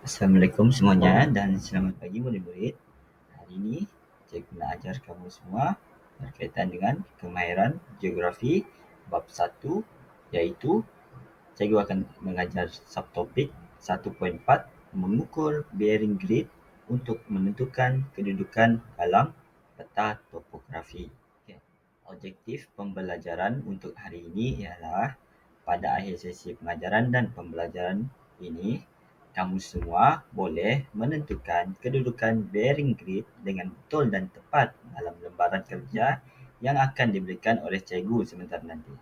Assalamualaikum semuanya dan selamat pagi murid-murid. Hari ini cikgu nak ajar kamu semua berkaitan dengan kemahiran geografi bab 1 iaitu cikgu akan mengajar subtopik 1.4 mengukur bearing grid untuk menentukan kedudukan dalam peta topografi. Objektif pembelajaran untuk hari ini ialah pada akhir sesi pengajaran dan pembelajaran ini kamu semua boleh menentukan kedudukan bearing grid dengan betul dan tepat dalam lembaran kerja yang akan diberikan oleh cikgu sebentar nanti.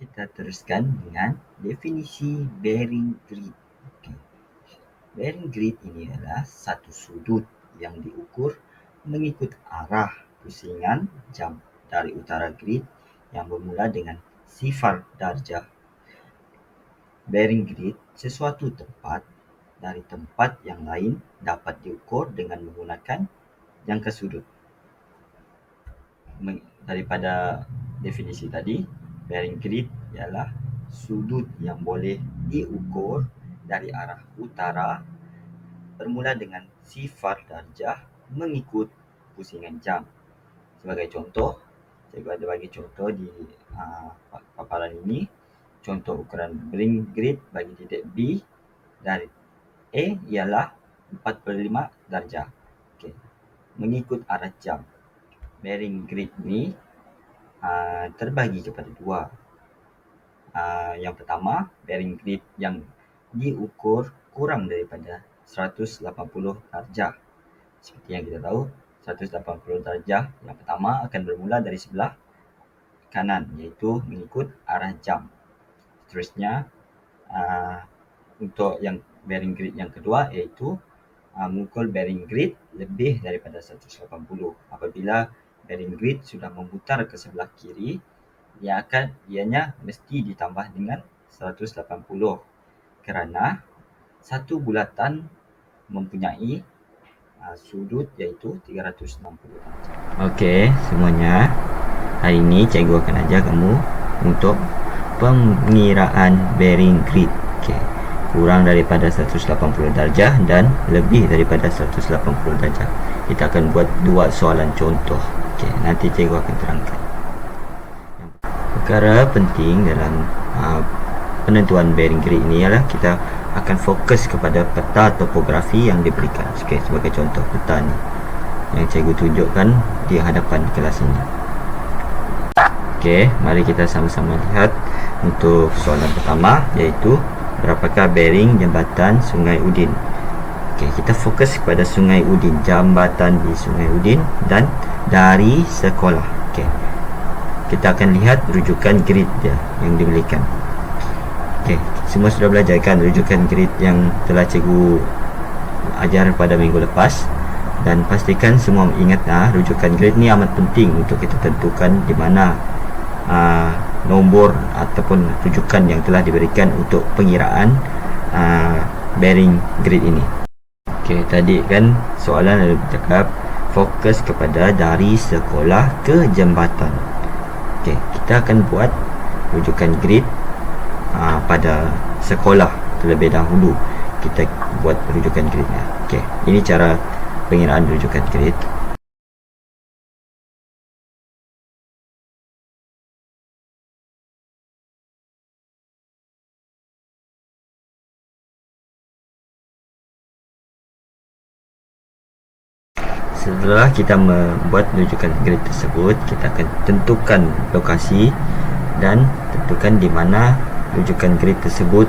Kita teruskan dengan definisi bearing grid. Okey. Bearing grid ini adalah satu sudut yang diukur mengikut arah pusingan jam dari utara grid yang bermula dengan sifar darjah. Bearing grid sesuatu tempat dari tempat yang lain dapat diukur dengan menggunakan jangka sudut. Daripada definisi tadi, bearing grid ialah sudut yang boleh diukur dari arah utara bermula dengan sifar darjah mengikut pusingan jam. Sebagai contoh, saya ada bagi contoh di uh, paparan ini. Contoh ukuran bearing grid bagi titik B dari A ialah 45 darjah. Okey. Mengikut arah jam. Bearing grid ni uh, terbagi kepada dua. Uh, yang pertama, bearing grid yang diukur kurang daripada 180 darjah. Seperti yang kita tahu, 180 darjah yang pertama akan bermula dari sebelah kanan iaitu mengikut arah jam. Seterusnya, uh, untuk yang bearing grid yang kedua iaitu uh, memukul bearing grid lebih daripada 180. Apabila bearing grid sudah memutar ke sebelah kiri, ia akan ianya mesti ditambah dengan 180 kerana satu bulatan mempunyai uh, sudut iaitu 360 Okey, semuanya. Hari ini cikgu akan ajar kamu untuk pengiraan bearing grid. Okey kurang daripada 180 darjah dan lebih daripada 180 darjah. Kita akan buat dua soalan contoh. Okey, nanti cikgu akan terangkan. Perkara penting dalam uh, penentuan bearing grid ini ialah kita akan fokus kepada peta topografi yang diberikan. Okey, sebagai contoh peta ni yang cikgu tunjukkan di hadapan kelas ini. Okey, mari kita sama-sama lihat untuk soalan pertama iaitu berapakah bearing jambatan Sungai Udin. Okey, kita fokus kepada Sungai Udin, jambatan di Sungai Udin dan dari sekolah. Okey. Kita akan lihat rujukan grid dia yang diberikan. Okey, semua sudah belajar kan rujukan grid yang telah cikgu ajar pada minggu lepas dan pastikan semua ingat ah rujukan grid ni amat penting untuk kita tentukan di mana uh, nombor ataupun rujukan yang telah diberikan untuk pengiraan uh, bearing grid ini. Okey, tadi kan soalan ada bercakap fokus kepada dari sekolah ke jambatan. Okey, kita akan buat rujukan grid uh, pada sekolah terlebih dahulu. Kita buat rujukan gridnya. Okey, ini cara pengiraan rujukan grid. Setelah kita membuat rujukan grid tersebut, kita akan tentukan lokasi dan tentukan di mana rujukan grid tersebut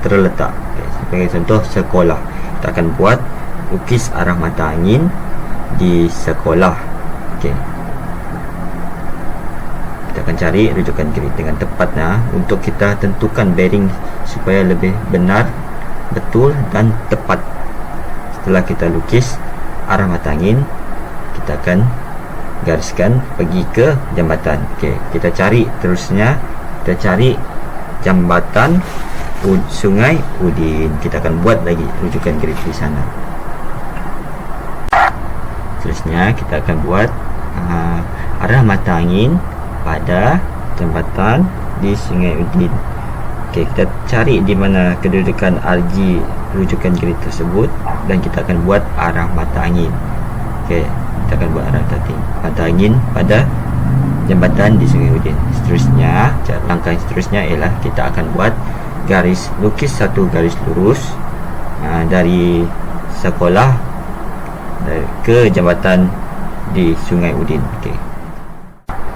terletak. Okay. Sebagai contoh, sekolah. Kita akan buat lukis arah mata angin di sekolah. Okay. Kita akan cari rujukan grid dengan tepatnya untuk kita tentukan bearing supaya lebih benar, betul dan tepat. Setelah kita lukis, arah mata angin kita akan gariskan pergi ke jambatan. Okey kita cari terusnya kita cari jambatan sungai Udin. Kita akan buat lagi rujukan grid di sana. Terusnya kita akan buat uh, arah mata angin pada jambatan di sungai Udin Okey, kita cari di mana kedudukan RG rujukan grid tersebut dan kita akan buat arah mata angin. Okey, kita akan buat arah mata angin pada jambatan di Sungai Udin. Seterusnya, langkah seterusnya ialah kita akan buat garis lukis satu garis lurus uh, dari sekolah dari ke jambatan di Sungai Udin. Okey.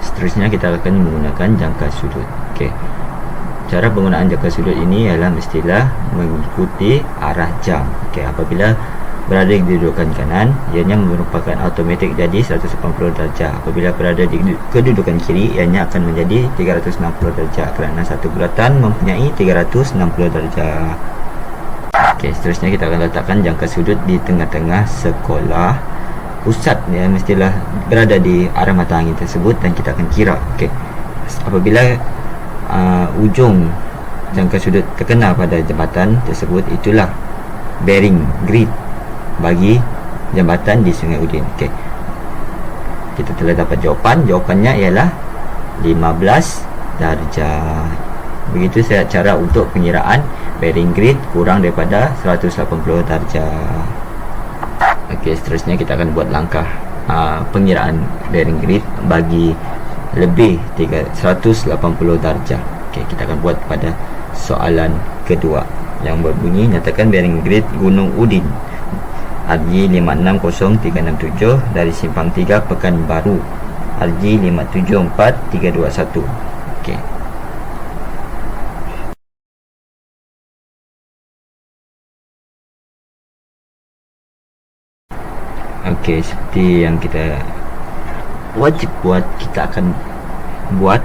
Seterusnya kita akan menggunakan jangka sudut. Okey. Cara penggunaan jangka sudut ini ialah mestilah mengikuti arah jam. Okey, apabila berada di kedudukan kanan ianya merupakan automatik jadi 180 darjah. Apabila berada di kedudukan kiri ianya akan menjadi 360 darjah kerana satu bulatan mempunyai 360 darjah. Ok seterusnya kita akan letakkan jangka sudut di tengah-tengah sekolah pusat. Ya mestilah berada di arah mata angin tersebut dan kita akan kira. Ok apabila uh, ujung jangka sudut terkena pada jambatan tersebut itulah bearing grid bagi jambatan di Sungai Udin. Okey. Kita telah dapat jawapan. Jawapannya ialah 15 darjah. Begitu saya cara untuk pengiraan bearing grid kurang daripada 180 darjah. Okey, seterusnya kita akan buat langkah uh, pengiraan bearing grid bagi lebih 180 darjah. Okey, kita akan buat pada soalan kedua yang berbunyi nyatakan bearing grid Gunung Udin. RG 560367 dari Simpang 3 Pekanbaru. RG 574321 Okey. Okey seperti yang kita wajib buat kita akan buat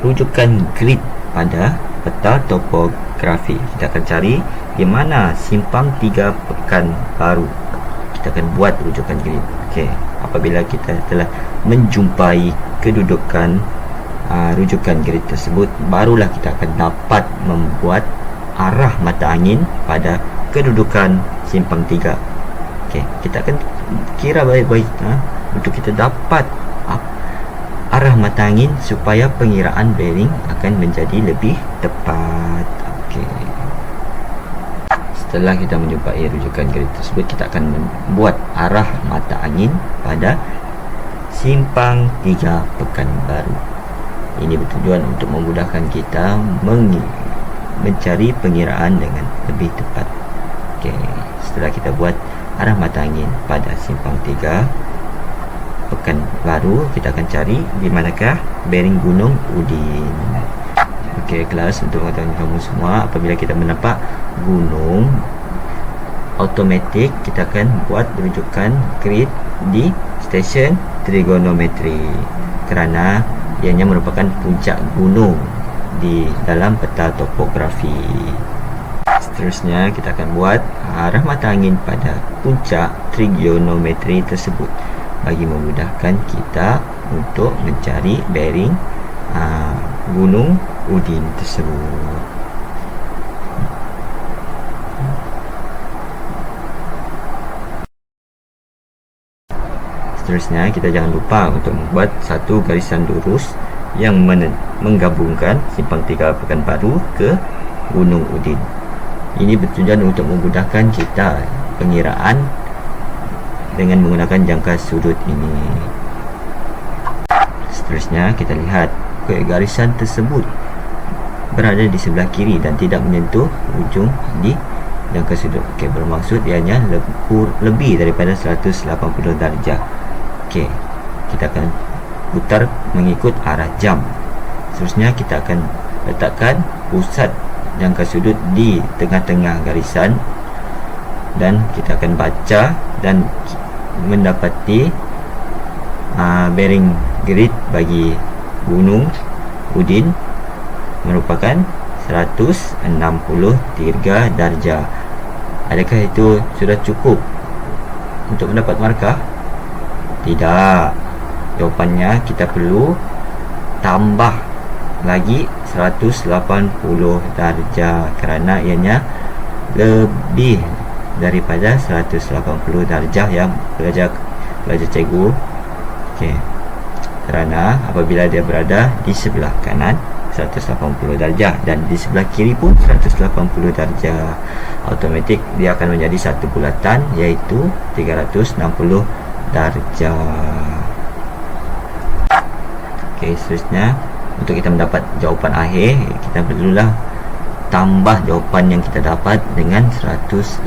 rujukan grid pada peta topografi. Kita akan cari di mana simpang 3 pekan baru kita akan buat rujukan grid. Okey apabila kita telah menjumpai kedudukan uh, rujukan grid tersebut barulah kita akan dapat membuat arah mata angin pada kedudukan simpang 3 okey kita akan kira baik-baik ha, untuk kita dapat arah mata angin supaya pengiraan bearing akan menjadi lebih tepat. Okey. Setelah kita menjumpai rujukan grid tersebut kita akan membuat arah mata angin pada simpang 3 pekan baru. Ini bertujuan untuk memudahkan kita mencari pengiraan dengan lebih tepat. Okay. setelah kita buat arah mata angin pada simpang 3 pekan baru kita akan cari di manakah bearing gunung Udin. Okey kelas untuk mengetahui kamu semua apabila kita menampak gunung automatik kita akan buat rujukan grid di stesen trigonometri kerana ianya merupakan puncak gunung di dalam peta topografi. Seterusnya kita akan buat arah mata angin pada puncak trigonometri tersebut bagi memudahkan kita untuk mencari bearing aa, ah, gunung Udin tersebut seterusnya kita jangan lupa untuk membuat satu garisan lurus yang menggabungkan simpang tiga Pekanbaru ke Gunung Udin. Ini bertujuan untuk memudahkan kita pengiraan dengan menggunakan jangka sudut ini. Seterusnya kita lihat garisan tersebut berada di sebelah kiri dan tidak menyentuh ujung di jangka sudut. Okey, bermaksud ianya lebih daripada 180 darjah. Okey. Kita akan putar mengikut arah jam. Seterusnya kita akan letakkan pusat jangka sudut di tengah-tengah garisan dan kita akan baca dan mendapati uh, bearing grid bagi gunung Udin merupakan 163 darjah. Adakah itu sudah cukup untuk mendapat markah? Tidak. Jawapannya kita perlu tambah lagi 180 darjah kerana ianya lebih daripada 180 darjah yang pelajar pelajar cikgu. Okey. Kerana apabila dia berada di sebelah kanan 180 darjah dan di sebelah kiri pun 180 darjah automatik dia akan menjadi satu bulatan iaitu 360 darjah. Ok seterusnya untuk kita mendapat jawapan akhir kita perlulah tambah jawapan yang kita dapat dengan 180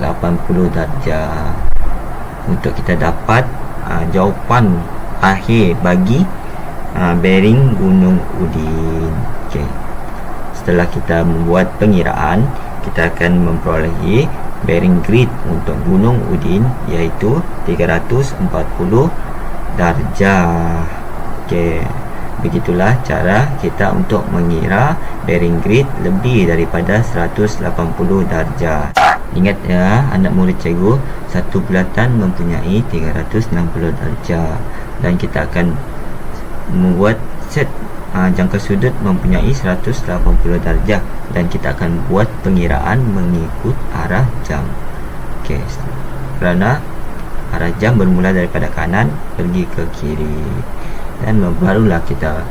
darjah untuk kita dapat uh, jawapan akhir bagi uh, bearing gunung Udin. Okey. Setelah kita membuat pengiraan, kita akan memperolehi bearing grid untuk gunung Udin iaitu 340 darjah. Okey. Begitulah cara kita untuk mengira bearing grid lebih daripada 180 darjah. Ingat ya anak murid cikgu Satu bulatan mempunyai 360 darjah. Dan kita akan Membuat set uh, Jangka sudut mempunyai 180 darjah. Dan kita akan buat pengiraan Mengikut arah jam. Okey Kerana Arah jam bermula daripada kanan Pergi ke kiri Dan barulah kita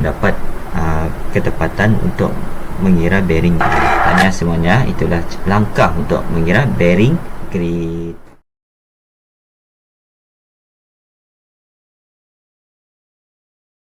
Dapat uh, Ketepatan untuk mengira bearing. Tanya semuanya itulah langkah untuk mengira bearing grid